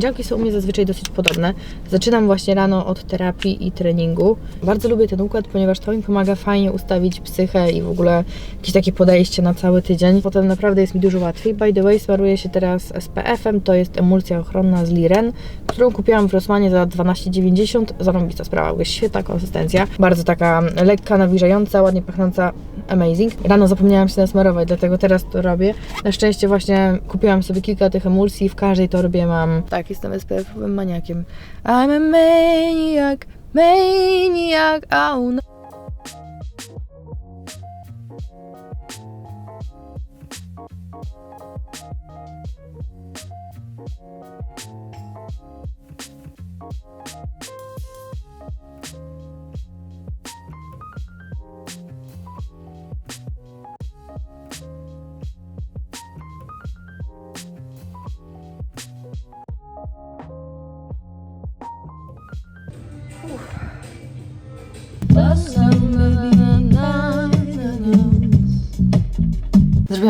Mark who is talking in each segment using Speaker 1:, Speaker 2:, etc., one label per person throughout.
Speaker 1: Poniedziałki są u mnie zazwyczaj dosyć podobne. Zaczynam właśnie rano od terapii i treningu. Bardzo lubię ten układ, ponieważ to mi pomaga fajnie ustawić psychę i w ogóle jakieś takie podejście na cały tydzień. Potem naprawdę jest mi dużo łatwiej. By the way, smaruję się teraz SPF-em. To jest emulsja ochronna z Liren, którą kupiłam w Rossmanie za 12,90. Zarąbista sprawa, jest świetna konsystencja. Bardzo taka lekka, nawilżająca, ładnie pachnąca. Amazing. Rano zapomniałam się nasmarować, dlatego teraz to robię. Na szczęście właśnie kupiłam sobie kilka tych emulsji, w każdej torbie mam... Tak, jestem SPF-owym maniakiem. I'm a maniac, maniac, oh no.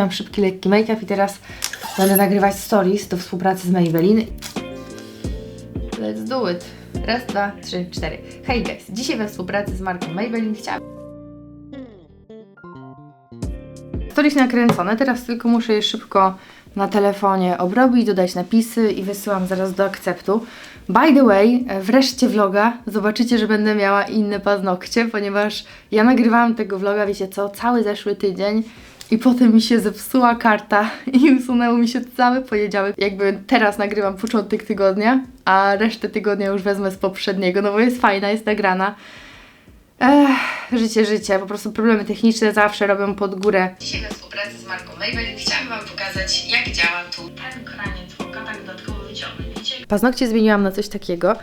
Speaker 1: Zrobiłam szybki, lekki make-up i teraz będę nagrywać stories do współpracy z Maybelline. Let's do it. Raz, dwa, trzy, cztery. Hej guys, dzisiaj we współpracy z marką Maybelline chciałam... Stories nakręcone, teraz tylko muszę je szybko na telefonie obrobić, dodać napisy i wysyłam zaraz do akceptu. By the way, wreszcie vloga. Zobaczycie, że będę miała inne paznokcie, ponieważ ja nagrywałam tego vloga, wiecie co, cały zeszły tydzień i potem mi się zepsuła karta i usunęło mi się cały poniedziałek. Jakby teraz nagrywam początek tygodnia, a resztę tygodnia już wezmę z poprzedniego, no bo jest fajna, jest nagrana. Ech, życie, życie, po prostu problemy techniczne zawsze robią pod górę. Dzisiaj we współpracy z marką Maybelline chciałabym Wam pokazać, jak działa tu ten kraniec oka, tak dodatkowo wyciągnąć. Paznokcie zmieniłam na coś takiego.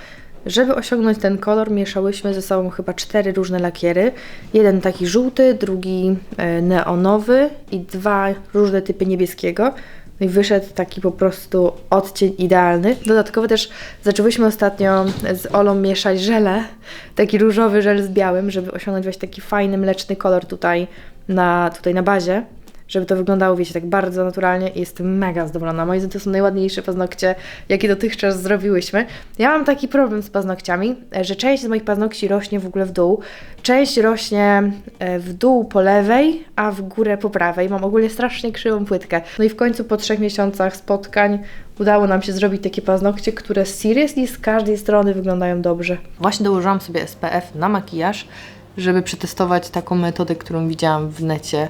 Speaker 1: Żeby osiągnąć ten kolor, mieszałyśmy ze sobą chyba cztery różne lakiery. Jeden taki żółty, drugi e, neonowy i dwa różne typy niebieskiego. No i wyszedł taki po prostu odcień idealny. Dodatkowo też zaczęłyśmy ostatnio z Olą mieszać żele, taki różowy żel z białym, żeby osiągnąć właśnie taki fajny, mleczny kolor tutaj na, tutaj na bazie żeby to wyglądało, wiecie, tak bardzo naturalnie i jestem mega zadowolona. Moim zdaniem to są najładniejsze paznokcie, jakie dotychczas zrobiłyśmy. Ja mam taki problem z paznokciami, że część z moich paznokci rośnie w ogóle w dół, część rośnie e, w dół po lewej, a w górę po prawej. Mam ogólnie strasznie krzywą płytkę. No i w końcu po trzech miesiącach spotkań udało nam się zrobić takie paznokcie, które seriously z każdej strony wyglądają dobrze. Właśnie dołożyłam sobie SPF na makijaż, żeby przetestować taką metodę, którą widziałam w necie.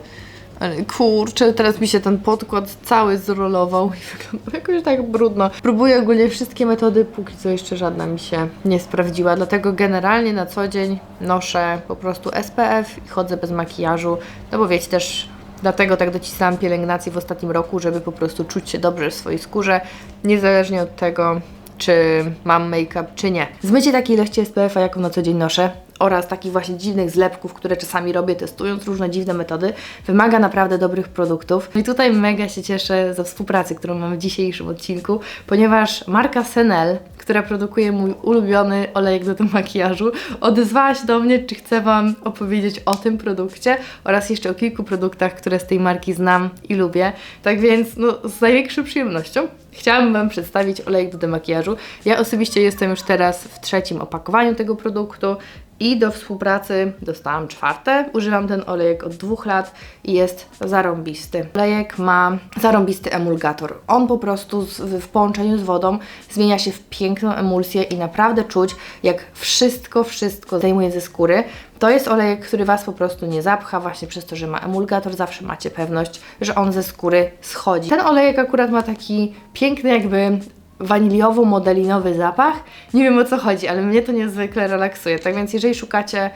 Speaker 1: Ale kurczę, teraz mi się ten podkład cały zrolował i wygląda jakoś tak brudno. Próbuję ogólnie wszystkie metody, póki co jeszcze żadna mi się nie sprawdziła, dlatego generalnie na co dzień noszę po prostu SPF i chodzę bez makijażu, no bo wiecie też Dlatego tak docisnęłam pielęgnację w ostatnim roku, żeby po prostu czuć się dobrze w swojej skórze, niezależnie od tego, czy mam make-up, czy nie. Zmycie takiej ilości SPF-a, jaką na co dzień noszę, oraz takich właśnie dziwnych zlepków, które czasami robię testując różne dziwne metody, wymaga naprawdę dobrych produktów. I tutaj mega się cieszę za współpracę, którą mamy w dzisiejszym odcinku, ponieważ marka Senel, która produkuje mój ulubiony olejek do tego makijażu, odezwała się do mnie, czy chcę Wam opowiedzieć o tym produkcie oraz jeszcze o kilku produktach, które z tej marki znam i lubię. Tak więc, no, z największą przyjemnością chciałabym Wam przedstawić olejek do demakijażu. Ja osobiście jestem już teraz w trzecim opakowaniu tego produktu. I do współpracy dostałam czwarte. Używam ten olejek od dwóch lat i jest zarąbisty. Olejek ma zarąbisty emulgator. On po prostu w połączeniu z wodą zmienia się w piękną emulsję i naprawdę czuć, jak wszystko, wszystko zajmuje ze skóry. To jest olejek, który Was po prostu nie zapcha, właśnie przez to, że ma emulgator, zawsze macie pewność, że on ze skóry schodzi. Ten olejek akurat ma taki piękny jakby waniliowo-modelinowy zapach. Nie wiem o co chodzi, ale mnie to niezwykle relaksuje. Tak więc jeżeli szukacie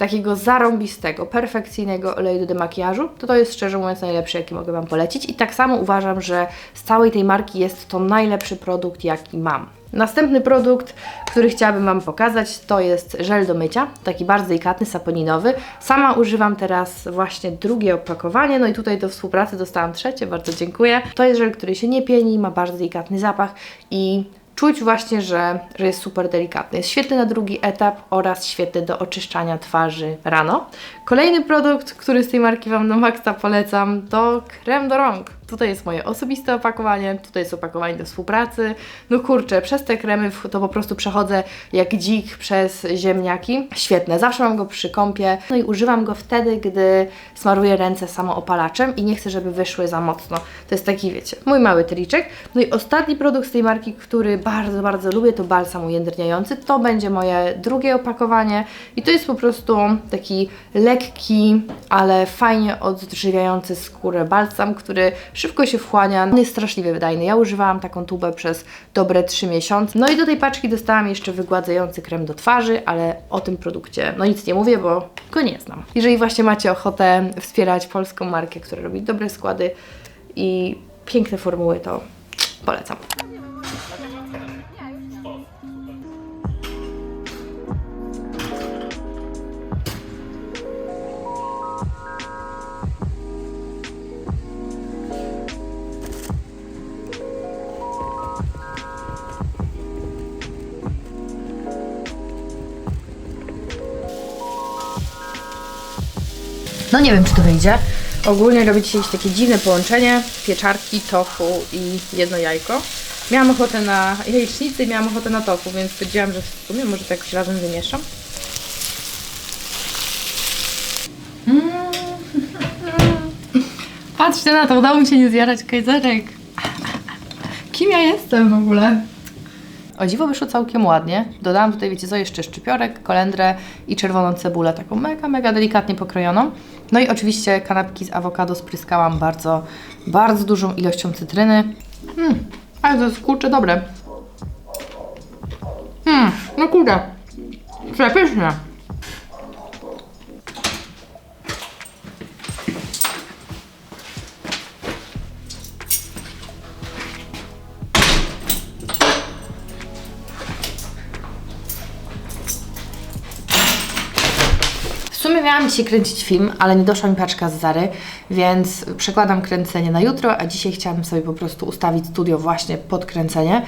Speaker 1: takiego zarąbistego, perfekcyjnego oleju do demakijażu, to to jest szczerze mówiąc najlepszy, jaki mogę Wam polecić. I tak samo uważam, że z całej tej marki jest to najlepszy produkt, jaki mam. Następny produkt, który chciałabym Wam pokazać, to jest żel do mycia, taki bardzo delikatny, saponinowy. Sama używam teraz właśnie drugie opakowanie, no i tutaj do współpracy dostałam trzecie, bardzo dziękuję. To jest żel, który się nie pieni, ma bardzo delikatny zapach i czuć właśnie, że, że jest super delikatny. Jest świetny na drugi etap oraz świetny do oczyszczania twarzy rano. Kolejny produkt, który z tej marki Wam na maksa polecam, to krem do rąk. Tutaj jest moje osobiste opakowanie, tutaj jest opakowanie do współpracy. No kurczę, przez te kremy to po prostu przechodzę jak dzik przez ziemniaki. Świetne, zawsze mam go przy kąpie. No i używam go wtedy, gdy smaruję ręce samoopalaczem i nie chcę, żeby wyszły za mocno. To jest taki, wiecie, mój mały triczek. No i ostatni produkt z tej marki, który bardzo, bardzo lubię, to balsam ujędrniający. To będzie moje drugie opakowanie i to jest po prostu taki lekki, ale fajnie odżywiający skórę balsam, który szybko się wchłania. On jest straszliwie wydajny. Ja używałam taką tubę przez dobre 3 miesiące. No i do tej paczki dostałam jeszcze wygładzający krem do twarzy, ale o tym produkcie no nic nie mówię, bo go nie znam. Jeżeli właśnie macie ochotę wspierać polską markę, która robi dobre składy i piękne formuły, to polecam. No nie wiem, czy to wyjdzie. Ogólnie robię dzisiaj takie dziwne połączenie pieczarki, tofu i jedno jajko. Miałam ochotę na jajecznicę i miałam ochotę na tofu, więc stwierdziłam, że w sumie może to jakoś razem wymieszam. Mm. Patrzcie na to, udało mi się nie zjarać kajzerek. Kim ja jestem w ogóle? O dziwo wyszło całkiem ładnie. Dodałam tutaj, wiecie co, jeszcze szczypiorek, kolendrę i czerwoną cebulę, taką mega, mega delikatnie pokrojoną. No i oczywiście kanapki z awokado spryskałam bardzo, bardzo dużą ilością cytryny. Mm, ale to jest kurczę dobre. Mm, no kurde, przepyszne. Dzisiaj kręcić film, ale nie doszła mi paczka z Zary, więc przekładam kręcenie na jutro, a dzisiaj chciałabym sobie po prostu ustawić studio właśnie pod kręcenie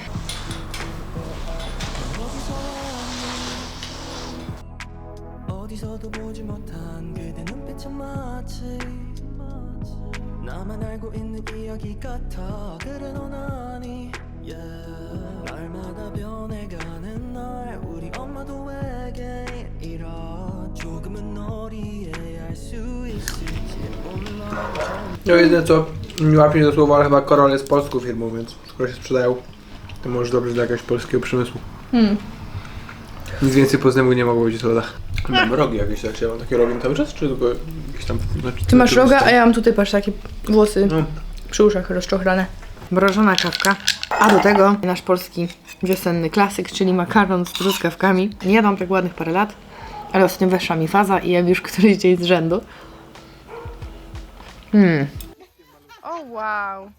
Speaker 2: 어디서도 보지 못한 그대 눈빛은 마치 나만 알고 있는 이야기 같아 그래 넌 아니 yeah. 날마다 변해가는 날 우리 엄마도 외계 이러 조금은 널 이해할 수 있을지 몰라
Speaker 3: No jedyne co nie łapie do słowa, ale chyba Korol jest polską firmą, więc skoro się sprzedają, to może dobrze dla jakiegoś polskiego przemysłu.
Speaker 1: Hmm.
Speaker 3: Nic więcej poznemu nie mogło być w słodach. Mam rogi jakieś, tak? Czy ja mam takie rogi cały czas, czy tylko jakieś tam... Znaczy,
Speaker 1: Ty masz roga, a ja mam tutaj, patrz, takie włosy
Speaker 3: No.
Speaker 1: przy uszach rozczochrane. Mrożona kawka. A do tego nasz polski wiosenny klasyk, czyli makaron z truskawkami. Nie jadłam tak ładnych parę lat, ale ostatnio weszła mi faza i jem już któryś dzień z rzędu. Hmm. O wow!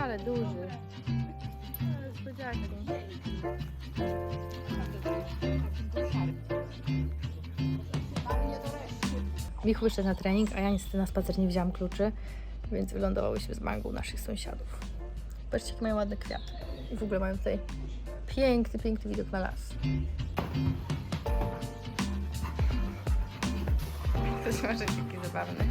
Speaker 1: Ale duży. Michał wyszedł na trening, a ja niestety na spacer nie wzięłam kluczy, więc wylądowałyśmy z mangą u naszych sąsiadów. Patrzcie, jakie mają ładne kwiaty. I w ogóle mają tutaj piękny, piękny widok na las. Coś może takie zabawne.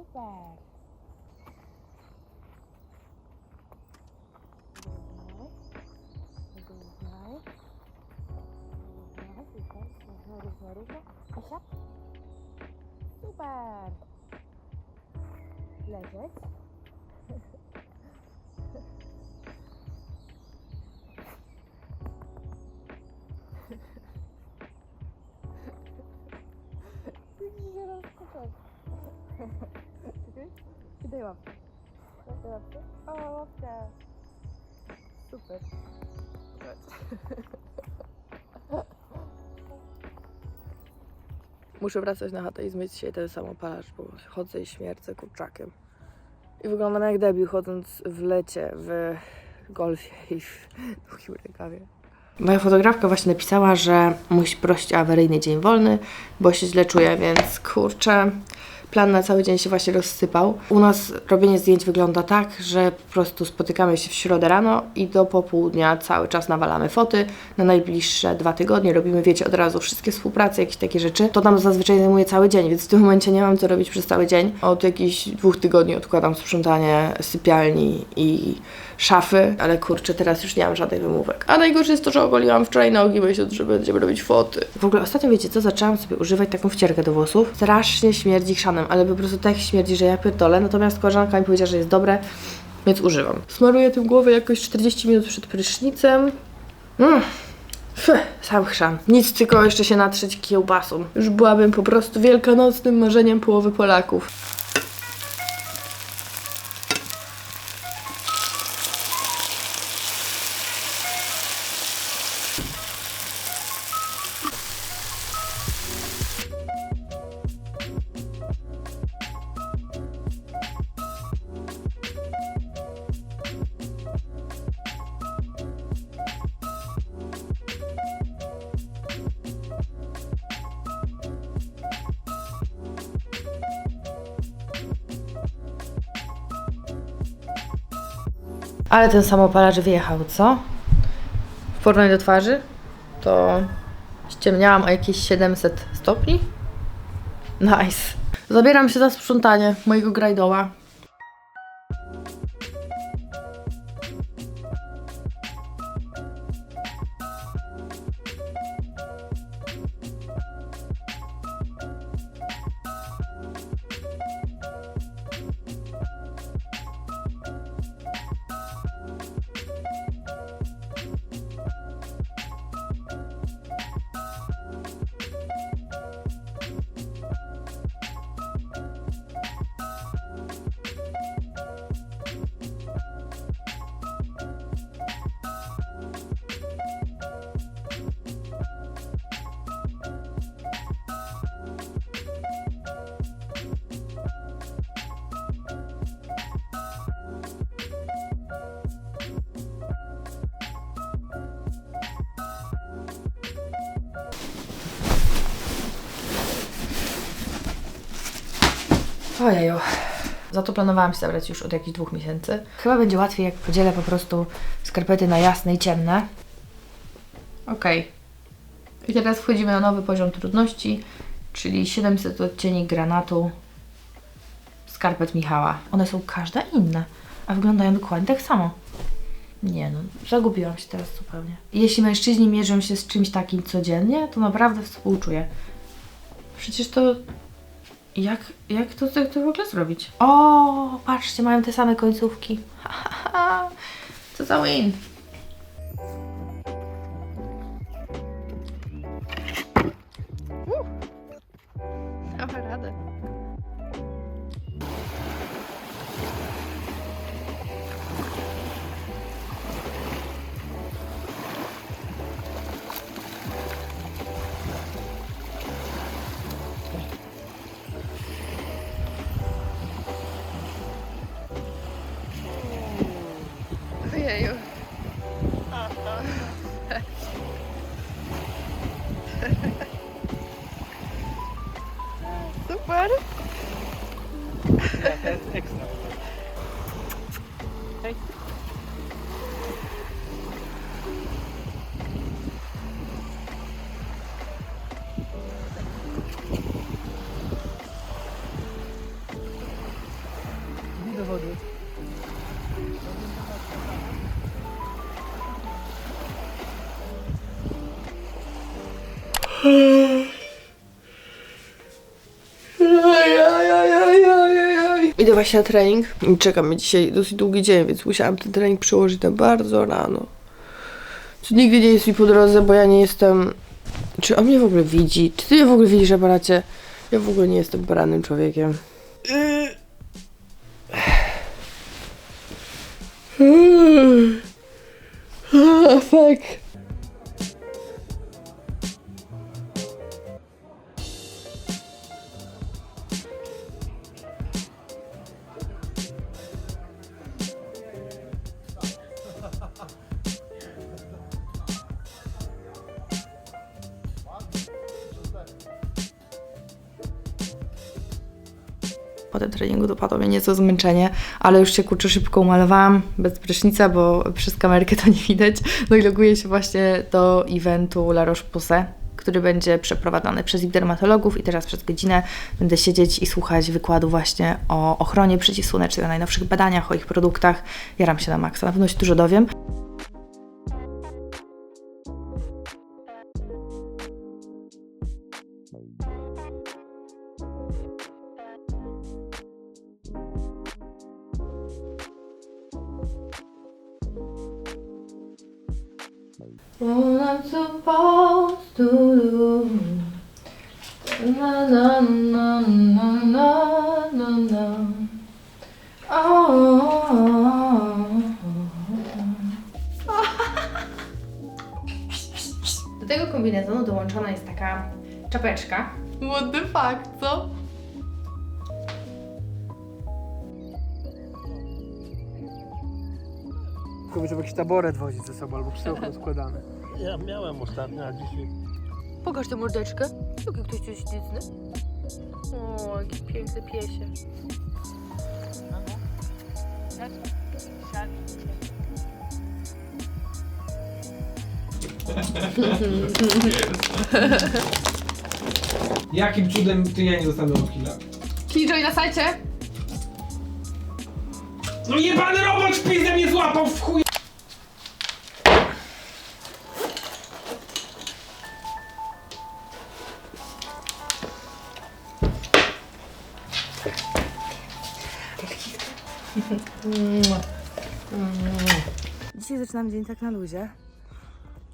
Speaker 1: Super. Daj łapkę. Daj łapkę. O, łapkę. Super. Muszę wracać na chatę i zmyć się ten samopalacz, bo chodzę i śmierdzę kurczakiem. I wyglądam jak debil chodząc w lecie, w golfie i w długim rękawie. Moja fotografka właśnie napisała, że musi prosić awaryjny dzień wolny, bo się źle czuje, więc kurczę, plan na cały dzień się właśnie rozsypał. U nas robienie zdjęć wygląda tak, że po prostu spotykamy się w środę rano i do popołudnia cały czas nawalamy foty. Na najbliższe dwa tygodnie robimy, wiecie, od razu wszystkie współprace, jakieś takie rzeczy. To nam zazwyczaj zajmuje cały dzień, więc w tym momencie nie mam co robić przez cały dzień. Od jakichś dwóch tygodni odkładam sprzątanie sypialni i szafy, ale kurczę, teraz już nie mam żadnych wymówek. A najgorsze jest to, że ogoliłam wczoraj nogi, myśląc, że będziemy robić foty. W ogóle ostatnio wiecie co, zaczęłam sobie używać taką wcierkę do włosów. Strasznie śmierdzi chrzanem, ale po prostu tak śmierdzi, że ja pierdolę. Natomiast koleżanka mi powiedziała, że jest dobre, więc używam. Smaruję tym głowę jakoś 40 minut przed prysznicem. Mm. Fy, sam chrzan. Nic, tylko jeszcze się natrzeć kiełbasą. Już byłabym po prostu wielkanocnym marzeniem połowy Polaków. Ale ten samopalacz wyjechał, co? W porównaniu do twarzy to ściemniałam o jakieś 700 stopni. Nice. Zabieram się za sprzątanie mojego grajdoła. Ojeju. Za to planowałam się zabrać już od jakichś dwóch miesięcy. Chyba będzie łatwiej, jak podzielę po prostu skarpety na jasne i ciemne. Okej. I teraz wchodzimy na nowy poziom trudności, czyli 700 odcieni granatu skarpet Michała. One są każda inna, a wyglądają dokładnie tak samo. Nie no, zagubiłam się teraz zupełnie. Jeśli mężczyźni mierzą się z czymś takim codziennie, to naprawdę współczuję. Przecież to jak, jak to, to, to w ogóle zrobić? O, patrzcie, mają te same końcówki. Co za win.
Speaker 3: Do
Speaker 1: właśnie na trening i czeka mnie dzisiaj dosyć długi dzień, więc musiałam ten trening przełożyć na bardzo rano. Co nigdy nie jest mi po drodze, bo ja nie jestem... Czy on mnie w ogóle widzi? Czy ty mnie w ogóle widzisz, aparacie?
Speaker 4: Ja w ogóle nie jestem porannym człowiekiem. Ah, fuck.
Speaker 1: Nieco zmęczenie, ale już się kurczę szybko umalowałam, bez prysznica, bo przez kamerkę to nie widać. No i loguję się właśnie do eventu La Roche-Posay, który będzie przeprowadzany przez ich dermatologów i teraz przez godzinę będę siedzieć i słuchać wykładu właśnie o ochronie przeciwsłonecznej, o najnowszych badaniach, o ich produktach. Jaram się na maksa, na pewno się dużo dowiem. Tego kombinezonu dołączona jest taka czapeczka. What the fuck, co?
Speaker 3: Tylko żeby jakiś taboret wozić ze sobą albo krzesełko składane.
Speaker 5: Ja miałem ostatnio, a dzisiaj
Speaker 1: Pokaż tę mordeczkę. Jaki ktoś tu śliczny. O, jaki piękny piesie.
Speaker 3: Jakim cudem ty ja nie dostanę od killa?
Speaker 1: Killjoy na sajcie?
Speaker 3: No jebany robot w pizdę mnie złapał w chuj!
Speaker 1: Dzisiaj zaczynam dzień tak na luzie,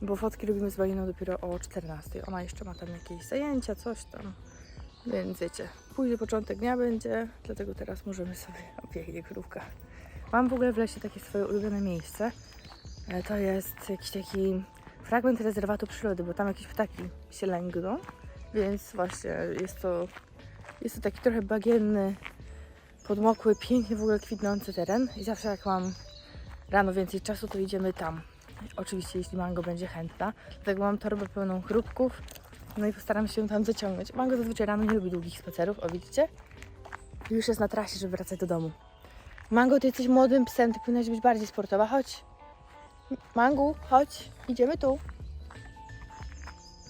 Speaker 1: bo fotki robimy z Baliną dopiero o 14. Ona jeszcze ma tam jakieś zajęcia, coś tam. Więc wiecie, później początek dnia będzie, dlatego teraz możemy sobie opieknie krówka. Mam w ogóle w lesie takie swoje ulubione miejsce. E, To jest jakiś taki fragment rezerwatu przyrody, bo tam jakieś ptaki się lęgną, więc właśnie jest to, jest to taki trochę bagienny, podmokły, pięknie w ogóle kwitnący teren i zawsze jak mam rano więcej czasu, to idziemy tam. Oczywiście, jeśli Mango będzie chętna. Dlatego mam torbę pełną chrupków. No i postaram się tam zaciągnąć. Mango zazwyczaj rano nie lubi długich spacerów, o widzicie? Już jest na trasie, żeby wracać do domu. Mango, ty jesteś młodym psem, ty powinnaś być bardziej sportowa. Chodź. Mangu, chodź. Idziemy tu.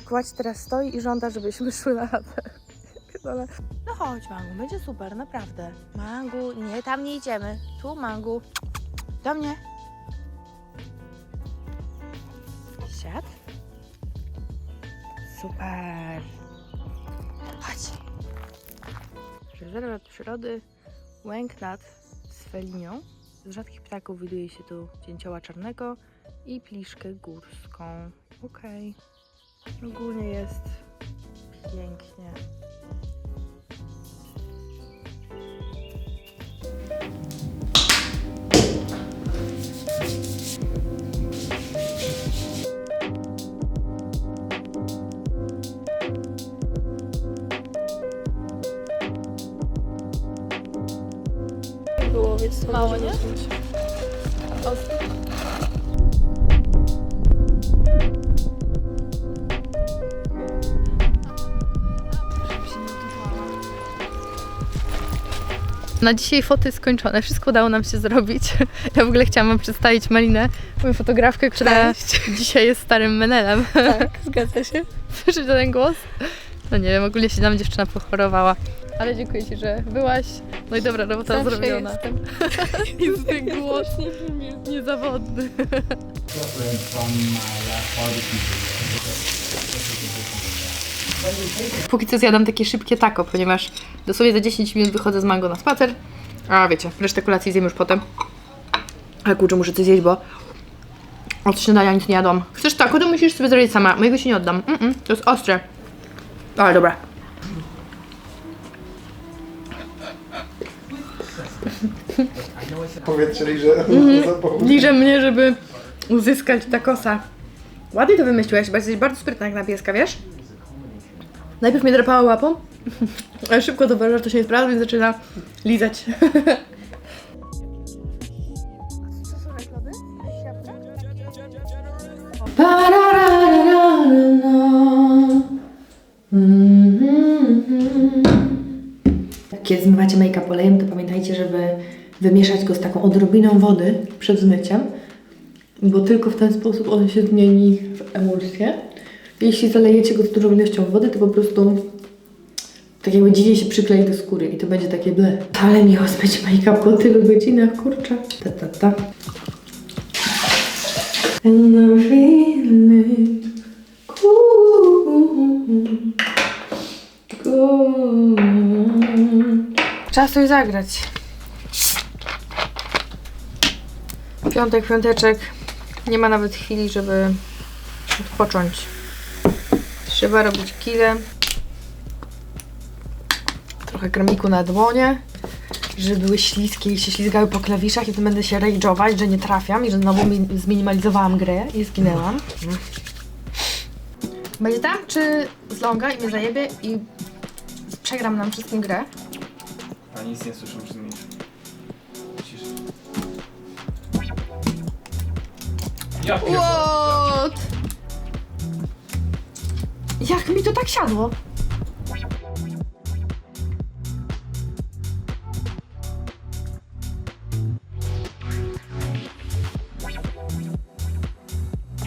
Speaker 1: Kładź teraz stoi i żąda, żebyśmy szły na chatę. No chodź, Mangu, będzie super, naprawdę. Mangu, nie, tam nie idziemy. Tu, Mangu. Do mnie. Siad. Super. Chodź. Rezerwat przyrody Łęk nad Swelinią. Z rzadkich ptaków widuje się tu dzięcioła czarnego i pliszkę górską. Okej. Ogólnie jest pięknie. Mało, nie? Na dzisiaj foty skończone, wszystko udało nam się zrobić. Ja w ogóle chciałam Wam przedstawić Malinę, moją fotografkę, która dzisiaj jest starym menelem.
Speaker 4: Tak, zgadza się.
Speaker 1: Słyszysz ten głos? No nie wiem, ogólnie się nam dziewczyna pochorowała. Ale dziękuję Ci, że byłaś. No i dobra robota
Speaker 4: Zawsze
Speaker 1: zrobiona.
Speaker 4: jestem.
Speaker 1: I ten głos niezawodny. Póki co zjadam takie szybkie taco, ponieważ dosłownie za 10 minut wychodzę z mango na spacer. A wiecie, resztę kolacji zjem już potem. Ale kurczę, muszę coś zjeść, bo od śniadania nic nie jadłam. Chcesz taco, to musisz sobie zrobić sama. Mojego się nie oddam. Mm -mm, to jest ostre. Ale dobra.
Speaker 3: Powietrze liże.
Speaker 1: Liże mnie, żeby uzyskać takosa. Ładnie to wymyśliłeś, bo jesteś bardzo sprytna jak na pieska, wiesz? Najpierw mnie drapała łapą, ale szybko zauważyła, że to się nie sprawdza, więc zaczyna lizać. Kiedy zmywacie make-up olejem, to pamiętajcie, żeby wymieszać go z taką odrobiną wody przed zmyciem, bo tylko w ten sposób on się zmieni w emulsję. Jeśli zalejecie go z dużą ilością wody, to po prostu tak jakby się przyklei do skóry i to będzie takie ble. Ale miło zmyć make-up po tylu godzinach, kurczę. Ta, ta, ta. Czas coś zagrać. Piątek, piąteczek. Nie ma nawet chwili, żeby odpocząć. Trzeba robić kile. Trochę kremiku na dłonie, żeby były śliskie i się ślizgały po klawiszach i to będę się rage'ować, że nie trafiam i że znowu mi zminimalizowałam grę i zginęłam. Będzie tam, czy z longa i mnie zajebie i przegram nam wszystkim grę?
Speaker 3: A nic nie słyszę, Ja
Speaker 1: What? Jak mi to tak siadło?